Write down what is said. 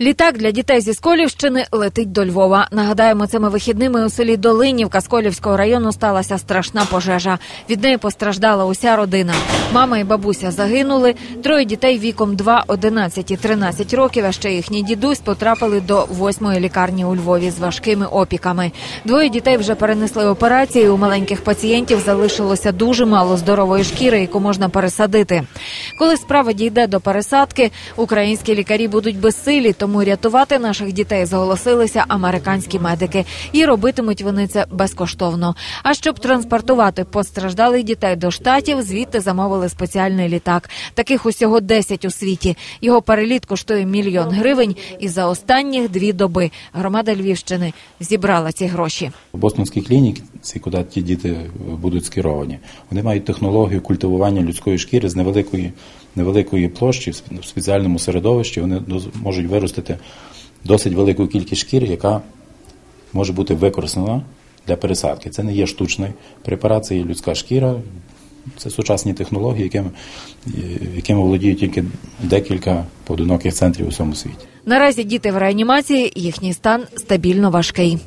Літак для дітей зі Сколівщини летить до Львова. Нагадаємо, цими вихідними у селі Долинівка Сколівського району сталася страшна пожежа. Від неї постраждала уся родина. Мама і бабуся загинули. Троє дітей віком 2, 11 і 13 років. А ще їхній дідусь потрапили до восьмої лікарні у Львові з важкими опіками. Двоє дітей вже перенесли операції. У маленьких пацієнтів залишилося дуже мало здорової шкіри, яку можна пересадити. Коли справа дійде до пересадки, українські лікарі будуть безсилі, тому рятувати наших дітей зголосилися американські медики, і робитимуть вони це безкоштовно. А щоб транспортувати постраждалих дітей до штатів, звідти замовили спеціальний літак. Таких усього 10 у світі. Його переліт коштує мільйон гривень. І за останніх дві доби громада Львівщини зібрала ці гроші. В Бостонській клініці, куди ті діти будуть скеровані, вони мають технологію культивування людської шкіри з невеликої, невеликої площі в спеціальному середовищі. Вони можуть виростити досить велику кількість шкіри, яка може бути використана для пересадки. Це не є штучний препарат, це є людська шкіра. Це сучасні технології, якими, якими володіють тільки декілька поодиноких центрів у всьому світі. Наразі діти в реанімації, їхній стан стабільно важкий.